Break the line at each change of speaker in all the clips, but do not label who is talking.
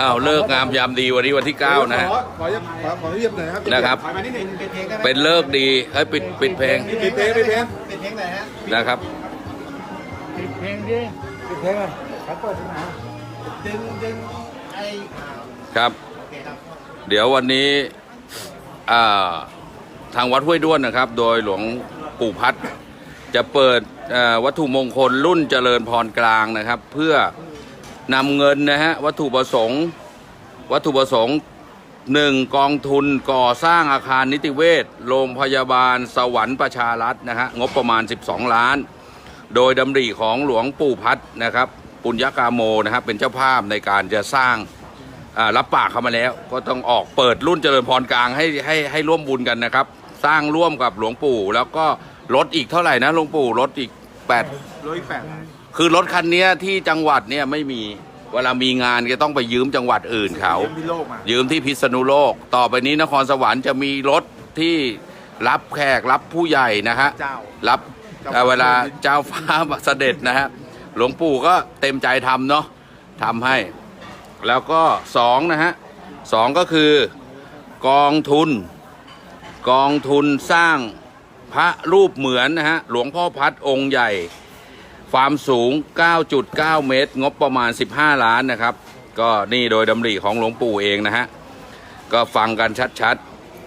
อ้าวเลิกงามยามดีวันนี้วันที่ 9 นะฮะ
ขอขอขอขอเรียบหน่อยครับ
นะครับ
ถอยมานิดหนึง
เป็นเพลงได้ไหม
เป็นเลิกดีให้ปิดปิดเพลง
ปิดเพลงปิดเพลง
เป็นเพลงไหนฮะ
นะครับ
ปิดเพลงดิ
ปิดเพลงอะครับเปิดที่ไหน
ดึงดึงไอ้อ่า
ครับ
โอเคครับ
เดี๋ยววันนี้อ่าทางวัดห้วยด้วนนะครับ โดยหลวงปู่พัด จะเปิดอ่าวัตถุมงคลรุ่นเจริญพรกลางนะครับ เพื่อ นำเงินนะฮะวัตถุประสงค์ วัตถุประสงค์หนึ่งกองทุนก่อสร้างอาคารนิติเวชโรงพยาบาลสวรรค์ประชารัฐนะฮะงบประมาณ 12 ล้าน โดยดำริของหลวงปู่พัดนะครับ ปุญญกาโมนะครับเป็นเจ้าภาพในการจะสร้างรับปากเขามาแล้ว ก็ต้องออกเปิดรุ่นเจริญพรกลางให้ให้ให้ร่วมบุญกันนะครับ สร้างร่วมกับหลวงปู่ แล้วก็รถอีกเท่าไหร่นะหลวงปู่รถอีกแปด
ร้อยแปด
คือรถคันเนี้ยที่จังหวัดเนี่ยไม่มีเวลามีงานก็ต้องไปยืมจังหวัดอื่นเขา
มีโลกมา
ยืมที่พิษณุโลก ต่อไปนี้นครสวรรค์จะมีรถที่รับแขกรับผู้ใหญ่นะฮะ
เจ้า
รับ
เจ้า
เอ่อเวลาเจ้าฟ้าเสด็จนะฮะ หลวงปู่ก็เต็มใจทำเนาะทำให้ แล้วก็สองนะฮะสองก็คือกองทุน กองทุนสร้างพระรูปเหมือนนะฮะ หลวงพ่อพัดองค์ใหญ่ ความสูง 9.9 เมตร งบประมาณ 15 ล้านนะครับ ก็นี่โดยดำริของหลวงปู่เองนะฮะ ก็ฟังกันชัด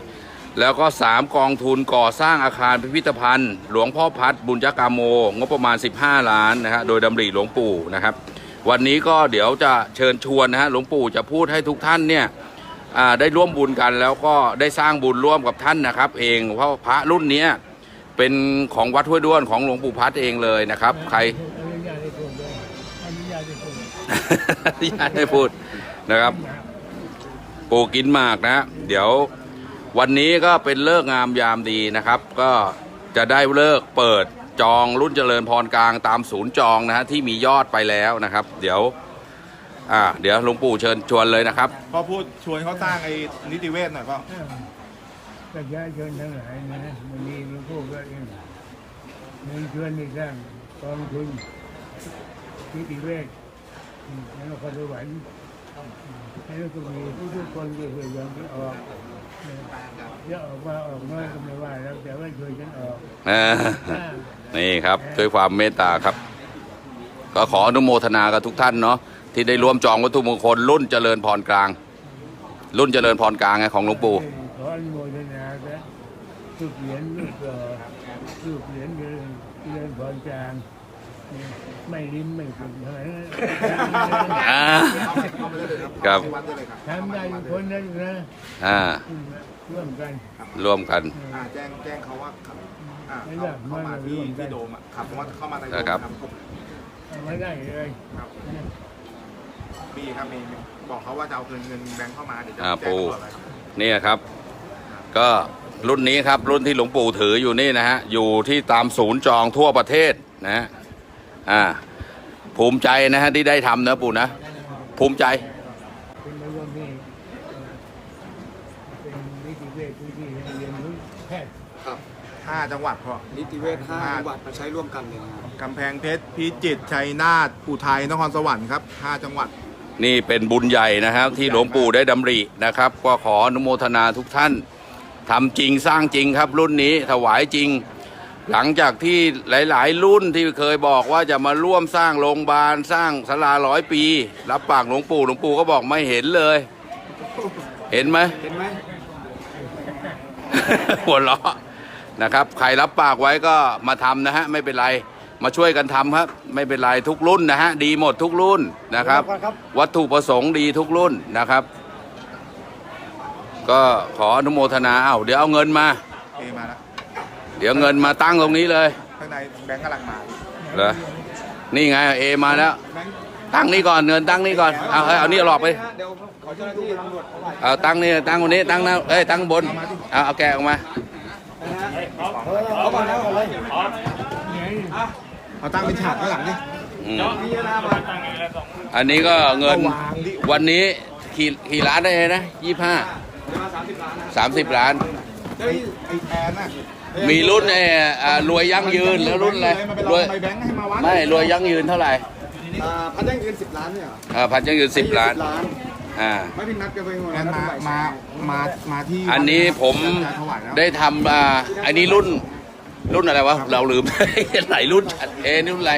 ๆ แล้วก็ 3 กองทุนก่อสร้างอาคารพิพิธภัณฑ์ หลวงพ่อพัดบุญจกามโม งบประมาณ 15 ล้านนะฮะ โดยดำริหลวงปู่นะครับ วันนี้ก็เดี๋ยวจะเชิญชวนนะฮะ หลวงปู่จะพูดให้ทุกท่านเนี่ยได้ร่วมบุญกันแล้วก็ได้สร้างบุญร่วมกับท่านนะครับ เองเพราะพระรุ่นเนี้ย เป็นของวัดห้วยด้วนของหลวงปู่พัดเองเลยนะครับ ใคร
อนุญาตให้พูดเลยอนุญาตให้พูด
ที่ให้พูดนะครับ ปูกินหมากนะ เดี๋ยววันนี้ก็เป็นเลิกษ์งามยามดีนะครับ ก็จะได้เลิกเปิดจองรุ่นเจริญพรกลางตามศูนย์จองนะฮะที่มียอดไปแล้วนะครับ เดี๋ยว อ่า เดี๋ยวหลวงปู่เชิญชวนเลยนะครับ
พอพูดชวนเขาสร้างไอ้นิติเวชหน่อยก็
เออ ประชาชนทั้งหลายนะวันนี้หลวงพ่อก็เองเงินชวนในสร้างกองทุนนิติเวชแล้วก็สวรรค์แล้วก็มีทุกคนก็พยายามจะออกเออจะออกมาออกน้อยก็ไม่ว่าแล้วแต่ว่าช่วยกันออก
นี่ครับด้วยความเมตตาครับ ก็ขออนุโมทนากับทุกท่านเนาะที่ได้ร่วมจองวัตถุมงคลรุ่นเจริญพรกลาง รุ่นเจริญพรกลางไงของหลวงปู่
ขออนุโมทนาครับ รูปเหรียญรูปหล่อรูปเหรียญเงินเงินพรจางไม่ริมไม่ขุนเท่าไหร่
อ่าครับ
วัดได้เลยครับ
ทำได้ทุกคนนะนะ
อ่า
ร่วมกัน
ร่วมกัน
อ่าแจ้งแจ้งเขาว่าขับอ่า
ไม่
เข้า
อยาก
เข้ามาที่
ร่วมกัน
ที่โดมอะขับว่าเข้ามาในโดม
ครับ
เอาไม่ได้เลย
ครับมีครับมีมีบอกเขาว่าจะเอาเงินเงินแบงค์เข้ามาเดี๋ยวจะ
อ่า
แจ้ง
ปู่
ตำรวจเลยครับ
เนี่ยครับ ก็ รุ่นนี้ครับรุ่นที่หลวงปู่ถืออยู่นี่นะฮะอยู่ที่ตามศูนย์จองทั่วประเทศนะฮะอ่าภูมิใจนะฮะที่ได้ทำนะปู่นะ ภูมิใจ
เป็นในวันนี้เป็นนิติเวชที่ที่เรียนรู้แพทย์
ครับ
ห้าจังหวัดพอ
นิติเวชห้า
ห้า
จังหวัดมาใช้ร่วมกันเลยนะครับ
กำแพงเพชรพิจิตรชัยนาทอุทัยนครสวรรค์ครับห้าจังหวัด
นี่เป็นบุญใหญ่นะครับ ที่หลวงปู่ได้ดำรินะครับ ก็ขออนุโมทนาทุกท่าน ทำจริงสร้างจริงครับรุ่นนี้ถวายจริง หลังจากที่หลาย ๆ รุ่นที่เคยบอกว่าจะมาร่วมสร้างโรงพยาบาลสร้างศาลาร้อยปี รับปากหลวงปู่หลวงปู่ก็บอกไม่เห็นเลย เห็นไหม
เห็นไหม
หัวเราะนะครับ ใครรับปากไว้ก็มาทำนะฮะ ไม่เป็นไรมาช่วยกันทำครับ ไม่เป็นไรทุกรุ่นนะฮะ ดีหมดทุกรุ่นนะครับ วัตถุประสงค์ดีทุกรุ่นนะครับ ก็ขออนุโมทนาเอาเดี๋ยวเอาเงินมา
เอมาแล้ว
เดี๋ยวเงินมาตั้งตรงนี้เลย
ข้างในแบงค์กำลังมา
เหรอนี่ไงเอมาแล้ว
แบงค์
ตั้งนี่ก่อนเงินตั้งนี่ก่อนเอาเอาเอานี่หลอกไป
เดี๋ยวขอเจ้าหน้าที่ตำรวจเข้าไป
เอาตั้งนี่ตั้งคนนี้ตั้งนะเอ้ยตั้งบนเอาเอาแกะออกมา
เอาก่อนแล้วก่อนเลย
เอาตั้งเป็นฉากข้างหลังดิ
อืม
มีเวลามา
อันนี้ก็เงิน
เอาวางดิ
วันนี้กี่กี่ล้านได้นะยี่ห้า
เวลาสามสิบล้านนะ
สามสิบล้าน
ไอ้ไอ้แอนน่ะ
มีรุ่นไอ้อ่ารวยยั่งยืนแล้วรุ่นอะไร
มันไป
ร
ร
ว
อยใบแบงค์ให้มาวัด
ไม่รวยยั่งยืนเท่าไหร่
อ่าพันยั่งยืนสิบล้านเนี่ยเหรอ
อ่าพันยั่งยืนสิบล้าน
ล้าน
อ่า
ไม่พี่นัดกันไปหมด
งั้นมามามามาที่
อันนี้ผม
จะถวายแล้ว
ได้ทำอ่าอันนี้รุ่นรุ่นอะไรวะเราลืม หลายรุ่นเอะนี่รุ่นอะไร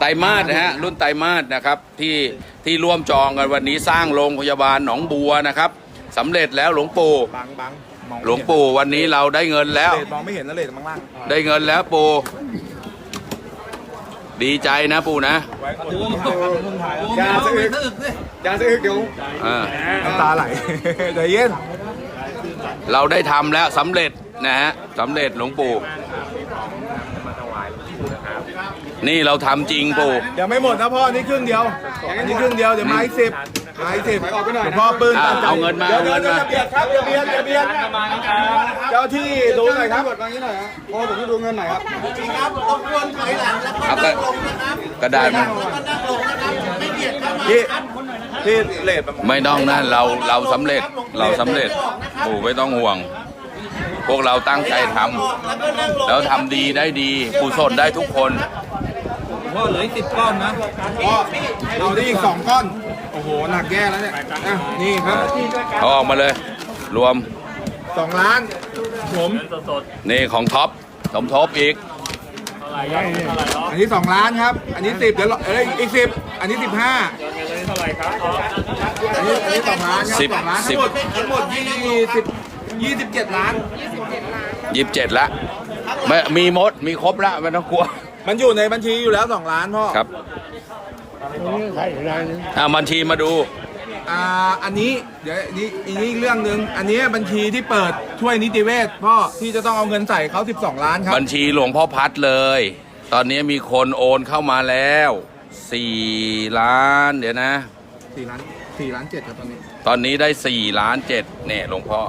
ไตรมาสนะฮะรุ่นไตรมาสนะครับที่ที่ร่วมจองกันวันนี้สร้างโรงพยาบาลหนองบัวนะครับ สำเร็จแล้วหลวงปู่
บังบังมองไม่
หลวงปู่วันนี้เราได้เงินแล้ว
เลดมองไม่เห็นนะเลดมังล่าง
ได้เงินแล้วปู่ดีใจนะปู่นะ
ยาสะอึกยาสะอึกเดี๋ยว
อ่า
น้ำตาไหล ใจเย็น
เราได้ทำแล้วสำเร็จนะฮะสำเร็จหลวงปู่ นี่เราทำจริงปู่
เดี๋ยวไม่หมดนะพ่อนี่ครึ่งเดียวอันนี้ครึ่งเดียวเดี๋ยวมาอีกสิบ มาอีกสิบ
ออกไปหน่อย
หลวงพ่อปืน
อ่า
ตามใจ
เอาเงินมา
ดี๋ยว
เอาเงินมา
ดี๋ยวเบียดครับเดี๋ยวเบียดเดี๋ยวเบียดเจ้าที่ดูหน่อยครับ
กดวางนี้หน่อยฮะพอผมจะดูเงินหน่อยครับ
ครับรบกวนถอยหลังแล้วก็
เอา
นั่
กระ
งลงนะครับ
กระดาษมา
แล้วก็นั่งลงนะครับไม่เบียดเข้ามา
พี่พี่เลด
ไม่ต้องนะเราเราสำเร็จเราสำเร็จปู่ไม่ต้องห่วง พวกเราตั้งใจทำ
แล้วก็นั่งลง
แล้วทำดีได้ดีกุศลได้ทุกคน
พ่อเราได้อีกสองก้อนโอ้โหหนักแย่แล้วเนี่ยอะนี่ครับ
เอาออกมาเลย รวม
สองล้านผม
นี่ของท็อปสมทบอีก
อันนี้สองล้านครับ อันนี้สิบเดี๋ยวเราเอ้ยอีกสิบอันนี้สิบห้าอันนี้อันนี้สองล้านครับ
สิบ
สองล้าน
สิ
ทั้
บ
งหมดทั้งหมดยี่สิบยี่สิบเจ็ดล้าน
ยี่สิบเจ็ดละไม่มีมดมีครบละไม่ต้องกลัว
มันอยู่ในบัญชีอยู่แล้วสองล้านพ่อ
ครับ
ตรงนี้ใครอยู่ร้านนึง
อ่าบัญชีมาดู
อ่าอันนี้เดี๋ยวอันนี้อันนี้อีกเรื่องหนึ่งอันนี้บัญชีที่เปิดช่วยนิติเวชพ่อที่จะต้องเอาเงินใส่เขา12 ล้านครับ
บัญชีหลวงพ่อพัดเลย ตอนนี้มีคนโอนเข้ามาแล้วสี่ล้านเดี๋ยวนะ
4ล้าน4ล้าน7ครับตอนนี้
ตอนนี้ได้สี่ล้านเจ็ดเนี่ยหลวงพ่อ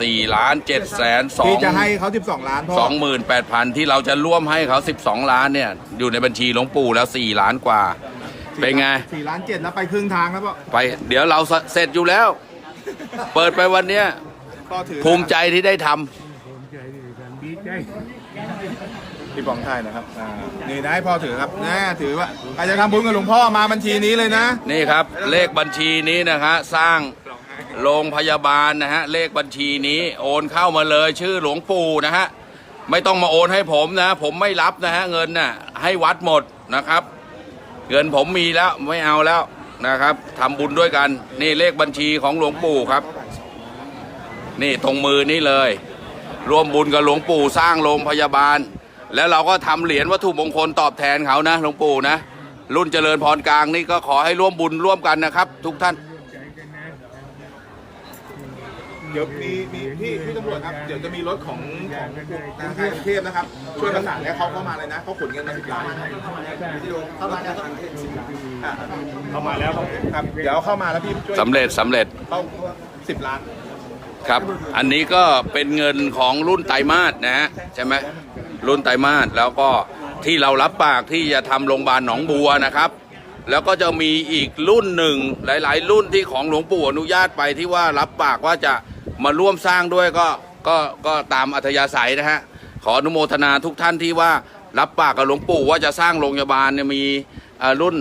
สี่ล้านเจ็ดแสนสอ
ที่
ง
จะให้เขา12 ล้านพ่อ
สองหมื่นแปดพันที่เราจะร่วมให้เขาสิบสองล้านเนี่ย อยู่ในบัญชีหลวงปู่แล้วสี่ล้านกว่า เป็นไง
4ล้าน7แล้วไปครึ่งทางแล้วพ่อ
ไป เดี๋ยวเราเสร็จอยู่แล้ว เปิดไปวันเนี้ย
พ่อถือ
ภูมิใจที่ได้ทำ
ผมใจดีใจดีใจ
พี่ปองไทยนะครับอ่านี่นะให้พ่อถือครับนะถือว่าใครจะทำบุญกับหลวงพ่อมาบัญชีนี้เลยนะ
นี่ครับเลขบัญชีนี้นะฮะสร้างโรงพยาบาลนะฮะเลขบัญชีนี้โอนเข้ามาเลยชื่อหลวงปู่นะฮะไม่ต้องมาโอนให้ผมนะ ผมไม่รับนะฮะเงินน่ะให้วัดหมดนะครับ เงินผมมีแล้วไม่เอาแล้วนะครับทำบุญด้วยกัน นี่เลขบัญชีของหลวงปู่ครับ นี่ตรงมือนี่เลย ร่วมบุญกับหลวงปู่สร้างโรงพยาบาล แล้วเราก็ทำเหรียญวัตถุมงคลตอบแทนเขานะหลวงปู่นะ รุ่นเจริญพรกลางนี่ก็ขอให้ร่วมบุญร่วมกันนะครับ ทุกท่าน
เดี๋ยวมีมี ตำรวจครับ เดี๋ยวจะมีรถของของทางกรุงเทพนะครับ ช่วยประสานแล้วเขาเข้ามาเลยนะเขาขนเงินมาสิบล้านเข้ามาแล้วเข้ามาแล้วครับ เดี๋ยวเข้ามาแล้วพี่ช่วย
สำเร็จสำเร็จ
เข้าสิบล้าน
ครับ อันนี้ก็เป็นเงินของรุ่นไตรมาสนะฮะใช่ไหมรุ่นไตรมาสแล้วก็ที่เรารับปากที่จะทำโรงพยาบาลหนองบัวนะครับ แล้วก็จะมีอีกรุ่นหนึ่งหลาย ๆ รุ่นที่ของหลวงปู่อนุญาตไปที่ว่ารับปากว่าจะ มาร่วมสร้างด้วยก็ก็ก็ตามอัธยาศัยนะฮะขออนุโมทนาทุกท่านที่ว่ารับปากกับหลวงปู่ว่าจะสร้างโรงพยาบาลเนี่ยมีอ่ารุ่น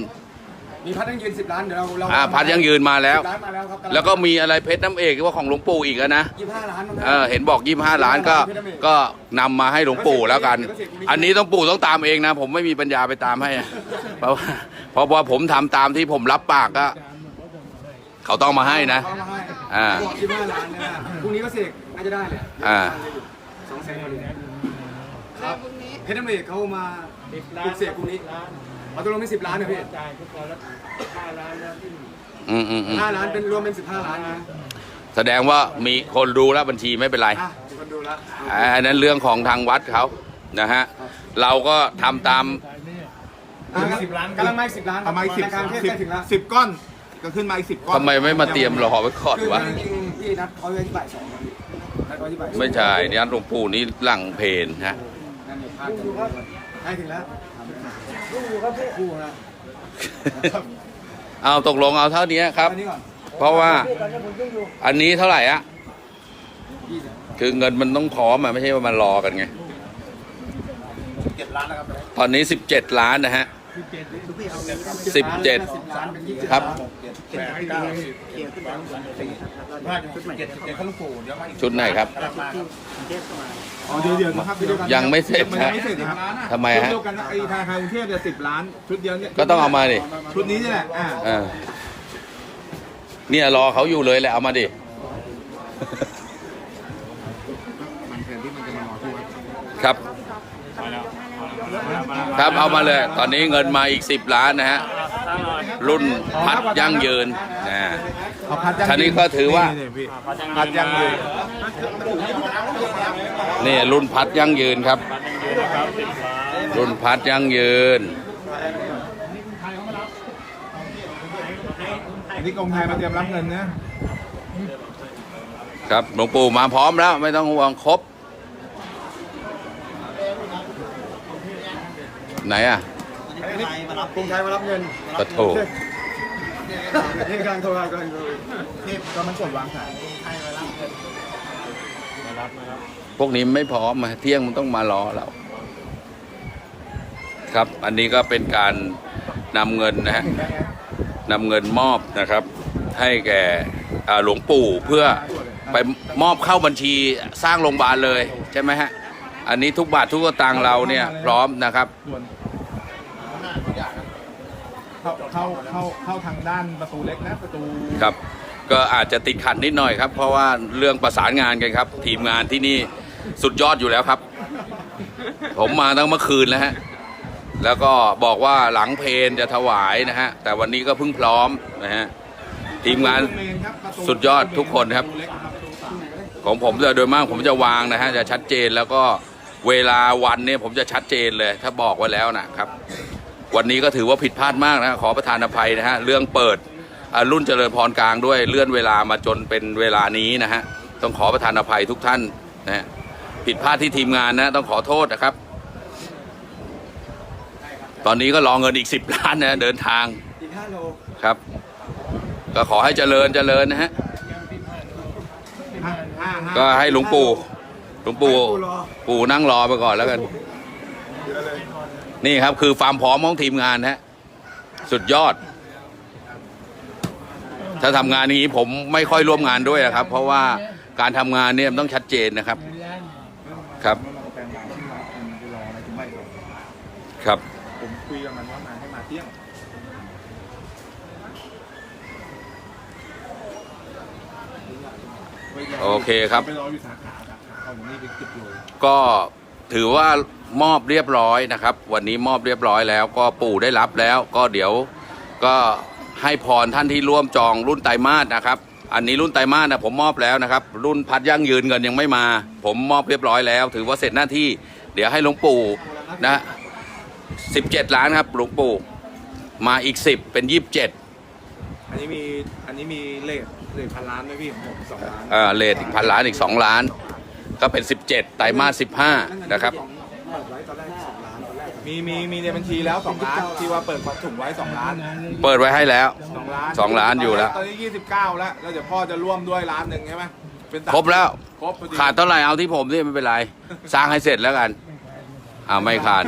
มีพัดยังยืนสิบล้านเดี๋ยวเราเรา
อ่าพัดยังยืนมาแล้ว
10ล้านมาแล้วครับ
แล้วก็มีอะไรเพชรน้ำเอกที่ว่าของหลวงปู่อีกอะนะ
ยี่สิบห้าล้านมั้ง
เออเห็นบอกยี่ห้าล้านก็ก็นำมาให้หลวงปู่แล้วกัน อันนี้ต้องปู่ต้องตามเองนะ ผมไม่มีปัญญาไปตามให้อะเพราะว่าเพราะว่าผมทำตามที่ผมรับปากก็เขาต้องมาให้นะ
เขามาให้
อ่า
บอกยี่สิบห้าล้านเลยนะพรุ่งนี้ก็เสกน่าจะได้แหละ
อ่า
สองแสนพอดีครับเพชรน้ำเอกเขามาปลุกเสกพรุ่งนี้เอาตัวลงเป็นสิบล้านนะพี่
จ่ายทุกคนแล้วห้าล้านแล้วที่
อืมอืมอืม
ห้าล้านเป็นรวมเป็นสิบห้าล้านนะ
แสดงว่ามีคนดูแล้วบัญชีไม่เป็นไร
อะมีคนดูแล้ว
อ่าอันนั้นเรื่องของทางวัดเขานะฮะ เราก็ทำตาม
สิบล้านกำลังมาอีกสิบล้าน
เอามาอีกสิบ
ธนคารเทศ
สิบ
ใกล้ถึงแล้ว
สิบก้อน ก็ขึ้นมาอีกสิบก้อน
ทำไมไม่มาเตรียมรอไว้ก่อน
คือ
วะ
จริงๆพี่นัดเขาไว้ที่บ่ายสองนะพี่นัดเขาไว้ที่บ่ายสอง
ไม่ใช่นี่หลวงปู่นี่หลังเพนฮะ
นั่นเนี่ยพลาดกันใกล้ถึงแล้วลูกอยู่ครับพี่คู่นะ
เอาตกลงเอาเท่านี้ครับ
อันนี้ก่อน
เพราะว่าอันนี้เท่าไหร่อะ
ยี่สิบ
คือเงินมันต้องพร้อมอะไม่ใช่ว่ามันรอกันไง
เจ็ดล้านแล้วครับ
ตอนนี้ 17 ล้านนะฮะ
ค
สิบเจ็ดครับ
แปดเก้าสิบเจ็ดเจ็ดข้าวลูกปูเดี๋ยวมาอีก
ชุดไหนครับ
อ๋อเดี๋ยวเดี๋ยวนะครับเดีวกัน
ยังไม่เสร็จ
มันะยังไม่เสร็จนะครับ
ทำไมฮะ
ชุดเดียวกันนะไอ้ธนาคารกรุงเทพเนี่ยสิบล้านชุดเดียวเนี่ย
ก็ต้องเอามาดิ
ชุดนี้นี่แหละอ่า
เออเนี่ยรอเขาอยู่เลยแหละเอามาดิครับ ครับเอามาเลย ตอนนี้เงินมาอีก 10 ล้านนะฮะ รุ่นพัดยั่งยืนนะ
เอาพัดยัง
ท่านี้ก็ถือว่า
นี่พี่พัดยังยืน
นี่รุ่นพัดยั่งยืนครับ รุ่นพัดยั่งยืน
อันนี้กองไทยมาเตรียมรับเงินนะ ครับ
หลวงปู่มาพร้อมแล้วไม่ต้องห่วงครบ ไหนอะ
กรุงไทยมารับเงิน
ปะโถ
นี่กำลังโทรกำลังโทร
ก็มันกดวางสาย
พวกนี้ไม่พร้อมมาเที่ยงมันต้องมารอเรา ครับ อันนี้ก็เป็นการนำเงินนะฮะนำเงินมอบนะครับ ให้แก่อ่าหลวงปู่เพื่อไปมอบเข้าบัญชีสร้างโรงพยาบาลเลยใช่ไหมฮะ อันนี้ทุกบาททุกสตางค์เราเนี่ยพร้อมนะครับ
ส่วน เข้าเข้าเข้าเข้าทางด้านประตูเล็กนะประตู
ครับ ก็อาจจะติดขัดนิดหน่อยครับ เพราะว่าเรื่องประสานงานกันครับ ทีมงานที่นี่สุดยอดอยู่แล้วครับ ผมมาตั้งเมื่อคืนแล้วฮะแล้วก็บอกว่าหลังเพลนจะถวายนะฮะ แต่วันนี้ก็เพิ่งพร้อมนะฮะทีมงานสุดยอดทุกคนครับ ของผมจะโดยมากผมจะวางนะฮะจะชัดเจนแล้วก็เวลาวันเนี่ยผมจะชัดเจนเลย ถ้าบอกไว้แล้วนะครับ วันนี้ก็ถือว่าผิดพลาดมากนะขอประทานอภัยนะฮะเรื่องเปิดรุ่นเจริญพรกลางด้วยเลื่อนเวลามาจนเป็นเวลานี้นะฮะต้องขอประทานอภัยทุกท่านนะฮะผิดพลาดที่ทีมงานนะต้องขอโทษนะครับ ตอนนี้ก็รองเงินอีกสิบล้านนะเดินทางครับ ก็ขอให้เจริญเจริญนะฮะก็ให้หลวงปู่หลวงปู่ปู่นั่งรอไปก่อนแล้วกัน นี่ครับคือความพร้อมของทีมงานฮะสุดยอด ถ้าทำงานนี้ผมไม่ค่อยร่วมงานด้วยนะครับ เพราะว่าการทำงานเนี่ยมันต้องชัดเจนนะครับ ครับ ครับ
ผมคุยกับมันว่ามาให้มาเที่ยง
โอเคครับ
ไปรออยู่สาขาสาขาเอาอย่างนี้ไปเก็บโล
ก็ ถือว่ามอบเรียบร้อยนะครับ วันนี้มอบเรียบร้อยแล้ว ก็ปู่ได้รับแล้ว ก็เดี๋ยวก็ให้พรท่านที่ร่วมจองรุ่นไตรมาสนะครับ อันนี้รุ่นไตรมาสนะผมมอบแล้วนะครับ รุ่นพัดยั่งยืนเงินยังไม่มา ผมมอบเรียบร้อยแล้ว ถือว่าเสร็จหน้าที่ เดี๋ยวให้หลวงปู่นะสิบเจ็ดล้านครับหลวงปู่มาอีกสิบเป็นยี่สิบเจ็ด
อันนี้มีอันนี้มีเลทเลทพันล้านไหมพี่ผมสองล้าน
เอ่อเลทอีกพันล้านอีกสองล้าน ก็เป็นสิบเจ็ดไตรมาสสิบห้านะครับ
มีมีมีในบัญชีแล้วสองล้านที่ว่าเปิดถุงไว้สองล้าน
เปิดไว้ให้แล้ว
สองล้าน
สองล้านอยู่แล้ว
ตอนนี้ยี่สิบเก้าแล้วแล้วเดี๋ยวพ่อจะร่วมด้วยล้านหนึ่งใช่ไหมเป็นสาม
ครบแล้ว
ครบพอดี
ขาดเท่าไหร่เอาที่ผมนี่ไม่เป็นไร สร้างให้เสร็จแล้วกันอ้าวไม่ขาด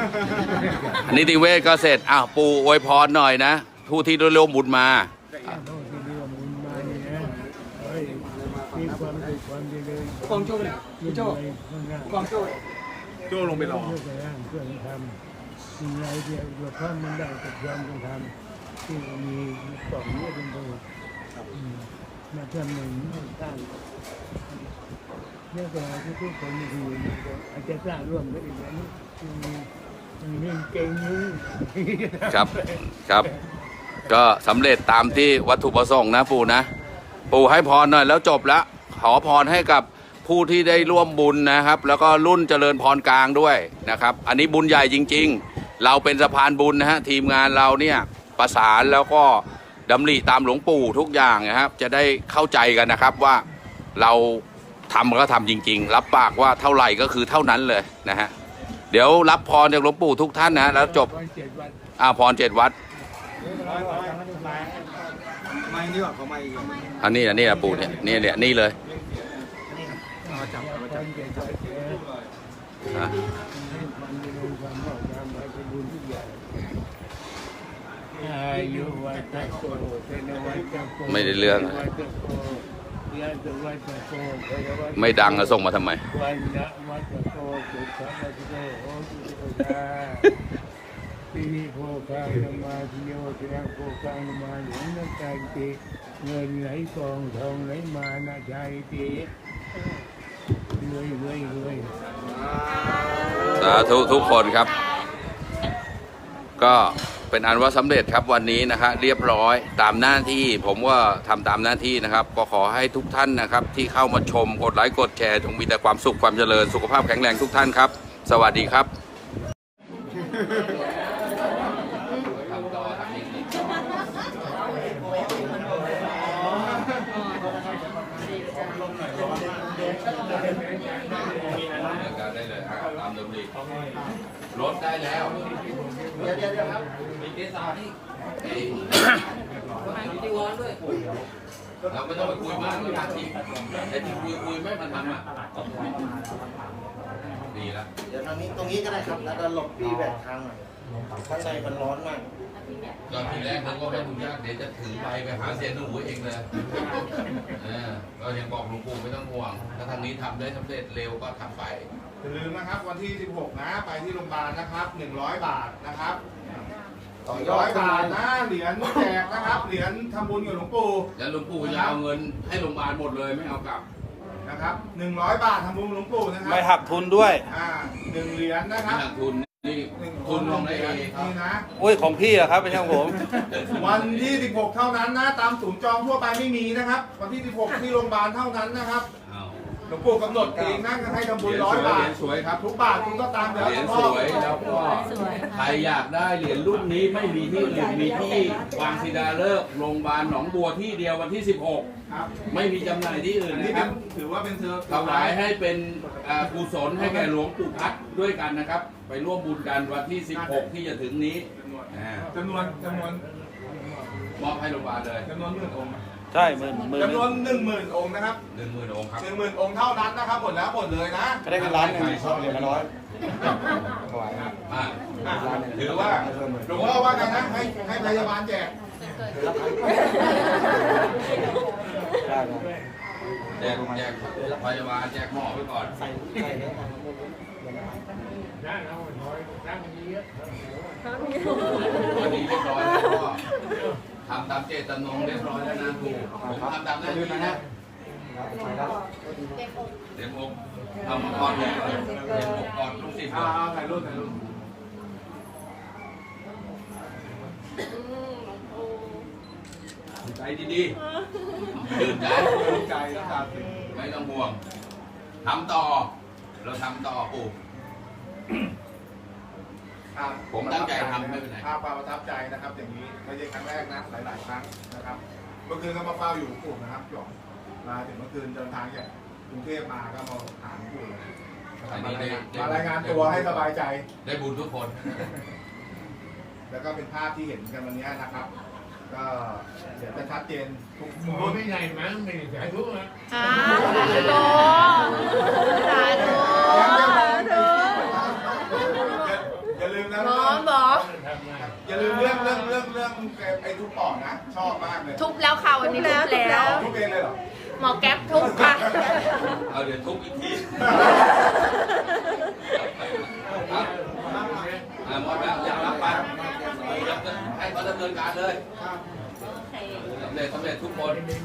นิติเวศก็เสร็จอ้าวปูอวยพรหน่อยนะผู้ที่ได้ร่วมบุญมา
โลกที่เรียกว่าบุญมานี่นะเฮ้ยมีความสุขความเจริญ
กองโจ้เนี่ย
ยิ่ง
โจ้
ใหญ่ข้างหน้าก
องโจ้
โจ้ลงไปรอ
เพื่อจะร่างเพื่อจะทำสิ่งใดที่เราทำมันได้กับความต้องทำที่มีกล่องนี้เป็นตัวอืมมาทำหนึ่งไม่สร้างเนี่ยแต่ทุกๆคนที่อาจจะสร้างร่วมกันอีกอันนี้มันมีเก่งอยู่
ครับครับ ก็สำเร็จตามที่วัตถุประสงค์นะปู่นะ ปู่ให้พรหน่อยแล้วจบละขอพรให้กับ ผู้ที่ได้ร่วมบุญนะครับ แล้วก็รุ่นเจริญพรกลางด้วยนะครับ อันนี้บุญใหญ่จริง ๆ เราเป็นสะพานบุญนะฮะทีมงานเราเนี่ยประสานแล้วก็ดำริตามหลวงปู่ทุกอย่างนะครับ จะได้เข้าใจกันนะครับว่าเราทำก็ทำจริง ๆ รับปากว่าเท่าไหร่ก็คือเท่านั้นเลยนะฮะเดี๋ยวรับพรจากหลวงปู่ทุกท่านนะแล้วจบ
วันเจ็ดวัน
อาพรเจ็ดวัดอันนี้อันนี้นะปู่เนี่ยนี่เนี่ยนี่เลย
นะไม่
ได้เรื่อง ไม่ดังก็ส่งมาทำไม
ปิริโภคังนมาสิโยติระโภคังนมาหลวงนักการติเงินไหลกองทองไหลมานาใจติ รวยรวยรวย
สาธุทุกคนครับ ก็เป็นอันว่าสำเร็จครับวันนี้นะครับเรียบร้อยตามหน้าที่ผมก็ทำตามหน้าที่นะครับ ก็ขอให้ทุกท่านนะครับ ที่เข้ามาชมกดไลค์กดแชร์จงมีแต่ความสุขความเจริญสุขภาพแข็งแรงทุกท่านครับ สวัสดีครับได้เลยตามเดิมดีรถ ได้แล้ว
เดี๋ยวเดี๋ยวเดี๋ยวครับ
เราไม่ต้องไปคุยมากมันทำทีไอ้ที่คุยคุยไม่มันทำอะดีแล้ว
เดี๋ยวทางนี้ตรงนี้ก็ได้ครับแล้วก็หลบปีแบกทางหน่อยข้างในมันร้อนมาก
ตอนทีแรกนึกว่าไม่ทุกยากเดี๋ยวจะถือไปไปหาเสียหนูเองเลยเออก็ยังบอกหลวงปู่ไม่ต้องห่วงถ้าทางนี้ทำได้สำเร็จเร็วก็ทำไป
อย่าลืมนะครับวันที่ 16 นะ ไปที่โรงพยาบาลนะครับ 100 บาทนะครับ
ต่อยอด
100บาทนะเหรียญแจกนะครับ เหรียญทำบุญกับหลวงปู่
แล้วหลวงปู่จะเอาเงินให้โรงพยาบาลหมดเลยไม่เอากลับ
นะครับ 100 บาททำบุญกับหลวงปู่นะครับ
ไม่หักทุนด้วย
อ่าหนึ่งเหรียญนะค
ไม่
รับ
หักทุนนี่
หนึ่ง
ทุนของนายเอ
เหรียญ
ครับ
นี่นะ
โอ้ยของพี่อะครับไม่ใช่ของผม
วันที่ 16 เท่านั้นนะ ตามศูนย์จองทั่วไปไม่มีนะครับ วันที่ 16 ที่โรงพยาบาลเท่านั้นนะครับ
เอา
หลวงปู่กำหนดเองนะให้ทำบุญร้อยบา
เหรี
ท
ยญสวยครับ
ทุกบาทคุณก็ตามเดี๋ยว
เหรียญ
พ่
ส
อ
วยแล้วก็ใครอยากได้เหรียญรุ่นนี้ไม่มีที่อื่นมีที่วางศิดาเลิกษ์โรงพยาบาลหนองบัวที่เดียววันที่
ครับ
16 ไม่มีจำหน่ายที่อื่น
อันนี้
นะค
เป็
รั
น
บ
ถือว่าเป็นเธอ
ถวายให้เป็นอ่ากุศลให้แก่หลวงปู่พัดด้วยกันนะครับ ไปร่วมบุญกันวันที่ 16 ที่จะถึงนี้อ่า
จำนวนจำนวน
มอบให้โรงพยาบาลเลย
จำนวนหมื่นองค์
ใช่หมื่นหมื่น
จำนวนหนึ่งหมื่นองค์นะครับ
หนึ่งหมื่นองค์ครับ
หนึ่งหมื่นองค์เท่านั้นนะครับหมดแล้วหมดเลยนะ
ก็ได้เงินล้านหนึ่งชอบเหรียญละร้อย
อ่า
อะ
ถือว่า
หลวงพ่อว่าไงนะให้ให้พยาบาลแจก
ได้ครับ
แจกแจกพยาบาลแจกหมอไปก่อน
นั่นเอาถอยนั่งเยอะ
วันนี้เรียบร้อยแล้วก็ ทำตามเจตจำนงเรียบร้อยแล้วนะครูผมทำตามหน้าที่นะเดี๋ยวผมทำก่อนเลยเดี๋ยวผมก่อนลูกศิษย์ก่
อ่า
อน
ถ่ายรูปถ่ายรูป
ใจดีๆตื่นใจ
ดีใจแล้วตาถึง
ไม่ต้องห่วงทำต่อ เราทำต่อปู่
ครับ
ผมตั้งใจทำไม่เป็นไร
ภาพความประทับใจนะครับ อย่างนี้ไม่ใช่ครั้งแรกนะ หลาย ๆ ครั้งนะครับ เมื่อคืนก็มาเฝ้าอยู่หลวงปู่นะครับหยองมาถึงเมื่อคืนเดินทางจากกรุงเทพมาก็มาหาหลวงปู่เลยนะครับมารายงานมารายงานตัวให้สบายใจ
ได้บุญทุกคน
แล้วก็เป็นภาพที่เห็นกันวันนี้นะครับ ก็เดี๋ยวจะชัดเจนทุก
หมอไม่ใหญ่มั้งไม่ได้สายทุกข์นะ
สาธุสาธุสาธุ
อย่าลืมนะ
หมอหมอ
ทำงาน
อย่าลืมเรื่องเรื่องเรื่องเรื่องไอ้ทุกปอกนะ ชอบมากเลย
ทุบแล้วค่ะวันนี้ทุบแล้ว
ทุกเองเลยเหรอ
หมอแก๊ปทุบค่ะ
เอาเดี๋ยวทุบอีกทีอะหมดแล้วอยากรับไปให้เขาดำเนินการเลยสำเร็จสำเร็จทุกคน
นี่